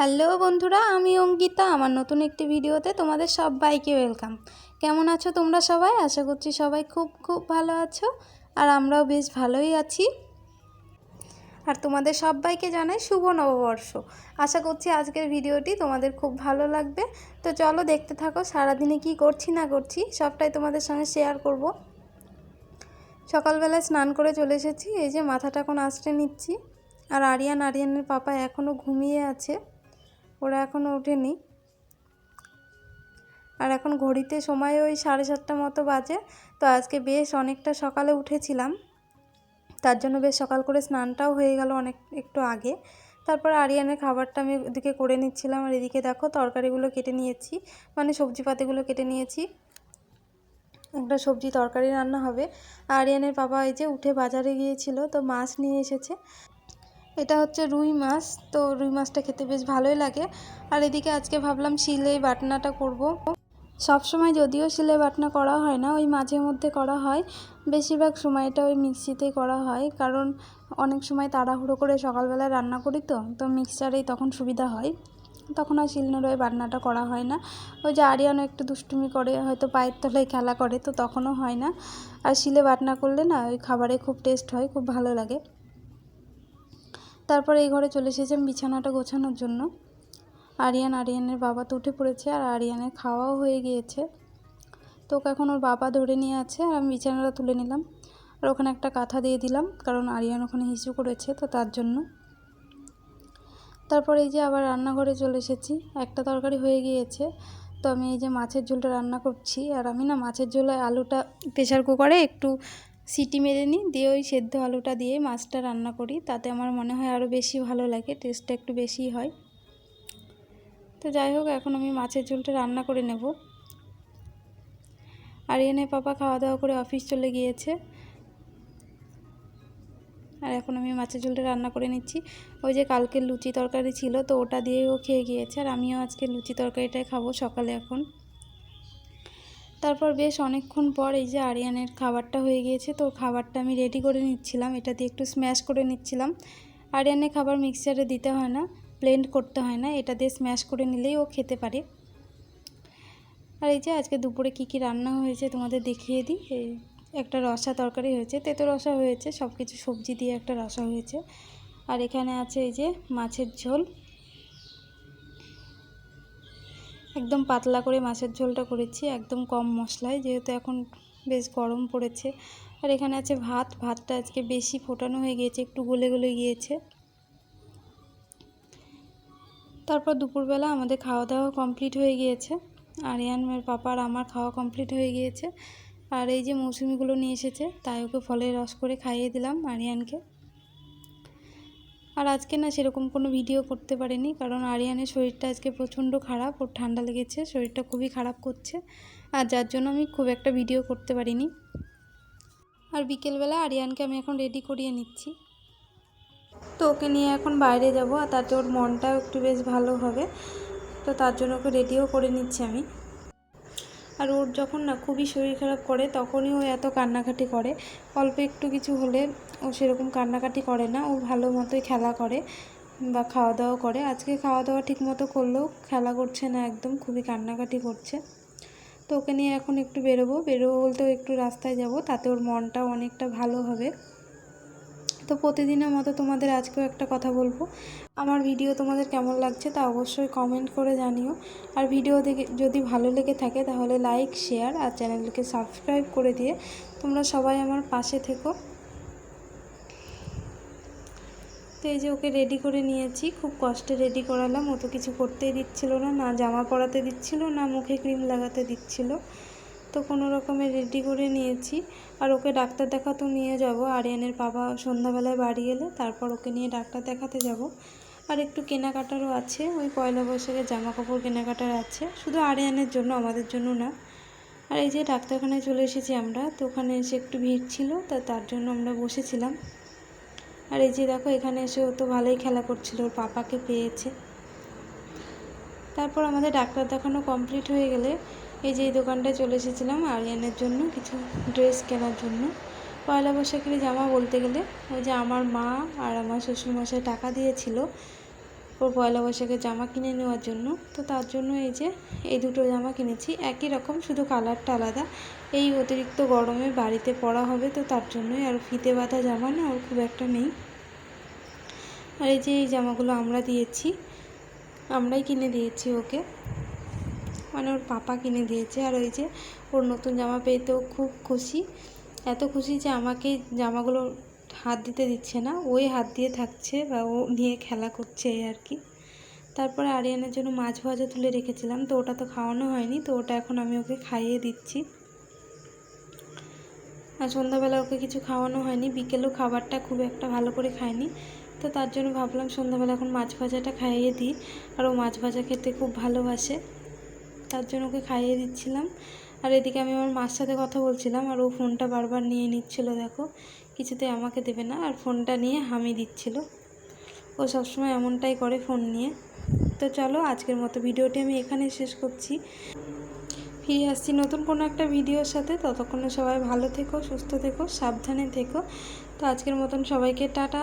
Hello বন্ধুরা, আমি অঙ্কিতা। আমার নতুন একটি ভিডিওতে তোমাদের সবাইকে ওয়েলকাম। কেমন আছো তোমরা সবাই? আশা করছি সবাই খুব খুব ভালো আছো, আর আমরাও বেশ ভালোই আছি। আর তোমাদের সবাইকে জানাই শুভ নববর্ষ। আশা করছি আজকের ভিডিওটি তোমাদের খুব ভালো লাগবে। তো চলো দেখতে থাকো, সারাদিনে কি করছি না করছি, সবটাই তোমাদের সঙ্গে শেয়ার করব। সকালবেলায় স্নান করে চলে এসেছি, এই যে মাথাটা এখন আঁচড়ে নিচ্ছি। আর আরিয়ান, আরিয়ানের পাপা এখনও ঘুমিয়ে আছে। ওরা এখনও ওঠেনি। আর এখন ঘড়িতে সময় ওই সাড়ে সাতটা মতো বাজে। তো আজকে বেশ অনেকটা সকালে উঠেছিলাম। তার জন্য বেশ সকাল করে স্নানটাও হয়ে গেল অনেক একটু আগে। তারপর আরিয়ানের খাবারটা আমি ওদিকে করে নিচ্ছিলাম। আর এদিকে দেখো তরকারিগুলো কেটে নিয়েছি। মানে সবজিপাতিগুলো কেটে নিয়েছি। একটা সবজি তরকারি রান্না হবে। আরিয়ানের বাবা এই যে উঠে বাজারে গিয়েছিল। তো মাছ নিয়ে এসেছে। এটা হচ্ছে রুই মাছ, তো রুই মাছটা খেতে বেশ ভালোই লাগে। আর এদিকে আজকে ভাবলাম শিলে বাটনাটা করব। সব সময় যদিও শিলে বাটনা করা হয় না, ওই মাঝে মধ্যে করা হয়। বেশিরভাগ সময়টা ওই মিক্সিতেই করা হয়, কারণ অনেক সময় তাড়াহুড়ো করে সকালবেলায় রান্না করি তো তো মিক্সচারেই তখন সুবিধা হয়। তখন আর শিলনোড়ায় বাটনাটা করা হয় না। ওই যে আরিয়ানো একটু দুষ্টুমি করে, হয়তো পায়ের তলায় খেলা করে, তো তখনও হয় না। আর শিলে বাটনা করলে না, ওই খাবারে খুব টেস্ট হয়, খুব ভালো লাগে। তারপর এই ঘরে চলে এসেছি আমি বিছানাটা গোছানোর জন্য। আরিয়ান, আরিয়ানের বাবা তো উঠে পড়েছে আর আরিয়ানের খাওয়াও হয়ে গিয়েছে। তো ওকে এখন ওর বাবা ধরে নিয়ে আছে, আর আমি বিছানাটা তুলে নিলাম। আর ওখানে একটা কাঁথা দিয়ে দিলাম, কারণ আরিয়ান ওখানে হিসু করেছে তো তার জন্য। তারপর এই যে আবার রান্নাঘরে চলে এসেছি, একটা তরকারি হয়ে গিয়েছে। তো আমি এই যে মাছের ঝোলটা রান্না করছি, আর আমি না মাছের ঝোলে আলুটা প্রেশার কুকারে একটু সিটি মেরে নিই, দিয়ে ওই সেদ্ধ আলুটা দিয়ে মাছটা রান্না করি। তাতে আমার মনে হয় আরও বেশি ভালো লাগে টেস্টটা একটু বেশি হয়। তো যাই হোক, এখন আমি মাছের ঝোলটা রান্না করে নেব। আর এনে পাপা খাওয়া দাওয়া করে অফিস চলে গিয়েছে। আর এখন আমি মাছের ঝোলটা রান্না করে নিচ্ছি। ওই যে কালকের লুচি তরকারি ছিল, তো ওটা দিয়েও খেয়ে গিয়েছে। আর আমিও আজকে লুচি তরকারিটাই খাব সকালে এখন। তারপর বেশ অনেকক্ষণ পর এই যে আরিয়ানের খাবারটা হয়ে গিয়েছে, তো খাবারটা আমি রেডি করে নিচ্ছিলাম। এটা দিয়ে একটু স্ম্যাশ করে নিচ্ছিলাম। আরিয়ানের খাবার মিক্সচারে দিতে হয় না ব্লেন্ড করতে হয় না, এটা দিয়ে স্ম্যাশ করে নিলেই ও খেতে পারে। আর এই যে আজকে দুপুরে কি কি রান্না হয়েছে তোমাদের দেখিয়ে দিই। এই একটা রসা তরকারি হয়েছে, তেতো রসা হয়েছে সব কিছু সবজি দিয়ে একটা রসা হয়েছে। আর এখানে আছে এই যে মাছের ঝোল। একদম পাতলা করে মাছের ঝোলটা করেছি, একদম কম মশলায়, যেহেতু এখন বেশ গরম পড়েছে। আর এখানে আছে ভাত, ভাতটা আজকে বেশি ফোটানো হয়ে গিয়েছে, একটু গলে গলে গিয়েছে। তারপর দুপুরবেলা আমাদের খাওয়া দাওয়া কমপ্লিট হয়ে গিয়েছে। আরিয়ানের পাপা আর আমার খাওয়া কমপ্লিট হয়ে গিয়েছে। আর এই যে মৌসুমিগুলো নিয়ে এসেছে, তাই ওকে ফলের রস করে খাইয়ে দিলাম আরিয়ানকে। আর আজকে না সেরকম কোনো ভিডিও করতে পারিনি, কারণ আরিয়ানের শরীরটা আজকে প্রচণ্ড খারাপ, ওর ঠান্ডা লেগেছে, শরীরটা খুবই খারাপ করছে, আর যার জন্য আমি খুব একটা ভিডিও করতে পারিনি। আর বিকেলবেলা আরিয়ানকে আমি এখন রেডি করিয়ে নিচ্ছি। তো ওকে নিয়ে এখন বাইরে যাব, আর তাতে ওর মনটাও একটু বেশ ভালো হবে, তো তার জন্য ওকে রেডিও করে নিচ্ছি আমি। আর ওর যখন না খুবই শরীর খারাপ করে, তখনই ও এত কান্নাকাটি করে। অল্প একটু কিছু হলে ও সেরকম কান্নাকাটি করে না, ও ভালো মতোই খেলা করে বা খাওয়া দাওয়া করে। আজকে খাওয়া দাওয়া ঠিক মতো করলেও খেলা করছে না একদম, খুবই কান্নাকাটি করছে। তো ওকে নিয়ে এখন একটু বেরোবো। বেরোবো বলতেও একটু রাস্তায় যাব, তাতে ওর মনটাও অনেকটা ভালো হবে। তো প্রতিদিনের মতো তোমাদের আজকেও একটা কথা বলব। আমার ভিডিও তোমাদের কেমন লাগছে তা অবশ্যই কমেন্ট করে জানিও। আর ভিডিও দেখে যদি ভালো লেগে থাকে তাহলে লাইক শেয়ার আর চ্যানেলকে সাবস্ক্রাইব করে দিয়ে তোমরা সবাই আমার পাশে থেকো। তো এই যে ওকে রেডি করে নিয়েছি, খুব কষ্টে রেডি করালাম। ও তো কিছু করতেই দিচ্ছিল না না জামা পরাতে দিচ্ছিল, না মুখে ক্রিম লাগাতে দিচ্ছিল। তো কোনো রকমে রেডি করে নিয়েছি। আর ওকে ডাক্তার দেখাতেও নিয়ে যাব। আরিয়ানের বাবা সন্ধ্যাবেলায় বাড়ি এলে তারপর ওকে নিয়ে ডাক্তার দেখাতে যাব। আর একটু কেনাকাটারও আছে। ওই পয়লা বৈশাখের জামা কাপড় কেনাকাটার আছে। শুধু আরিয়ানের জন্য, আমাদের জন্য না। আর এই যে ডাক্তারখানায় চলে এসেছি আমরা, তো ওখানে এসে একটু ভিড় ছিল, তা তার জন্য আমরা বসেছিলাম। আর এই যে দেখো, এখানে এসে ও তো ভালোই খেলা করছিল, ওর পাপাকে পেয়েছে। তারপর আমাদের ডাক্তার দেখানো কমপ্লিট হয়ে গেলে এই যে এই দোকানটায় চলে এসেছিলাম আরিয়ানের জন্য কিছু ড্রেস কেনার জন্য। পয়লা বৈশাখের জামা বলতে গেলে ওই যে আমার মা আর আমার শ্বশুরমশাই টাকা দিয়েছিল ওর পয়লা বৈশাখের জামা কিনে নেওয়ার জন্য। তো তার জন্য এই যে এই দুটো জামা কিনেছি। একই রকম, শুধু কালারটা আলাদা। এই অতিরিক্ত গরমে বাড়িতে পরা হবে তো তার জন্যই আর ফিতে বাঁধা জামা না, ওর খুব একটা নেই। আর এই যে এই জামাগুলো আমরা দিয়েছি, আমরাই কিনে দিয়েছি ওকে। মানে ওর পাপা কিনে দিয়েছে আর ওই যে ওর নতুন জামা পেয়েতেও খুব খুশি। এত খুশি যে আমাকে জামাগুলো হাত দিতে দিচ্ছে না, ওই হাত দিয়ে থাকছে বা ও নিয়ে খেলা করছে এই আর কি। তারপরে আরিয়ানের জন্য মাছ ভাজা তুলে রেখেছিলাম, তো ওটা তো খাওয়ানো হয়নি, তো ওটা এখন আমি ওকে খাইয়ে দিচ্ছি। আর সন্ধ্যাবেলা ওকে কিছু খাওয়ানো হয়নি, বিকেলেও খাবারটা খুব একটা ভালো করে খায়নি, তো তার জন্য ভাবলাম সন্ধ্যাবেলা এখন মাছ ভাজাটা খাইয়ে দিই, আর ও মাছ ভাজা খেতে খুব ভালোবাসে। তার জন্য ওকে খাইয়ে দিচ্ছিলাম। আর এদিকে আমি আমার মার সাথে কথা বলছিলাম, আর ও ফোনটা বারবার নিয়ে নিচ্ছিল, দেখো। কিছুতে আমাকে দেবে না, আর ফোনটা নিয়ে হামি দিচ্ছিল। ও সবসময় এমনটাই করে ফোন নিয়ে। তো চলো, আজকের মতো ভিডিওটি আমি এখানে শেষ করছি। ফিরে আসছি নতুন কোনো একটা ভিডিওর সাথে। ততক্ষণে সবাই ভালো থেকো, সুস্থ থেকো, সাবধানে থেকো। তো আজকের মতন সবাইকে টাটা।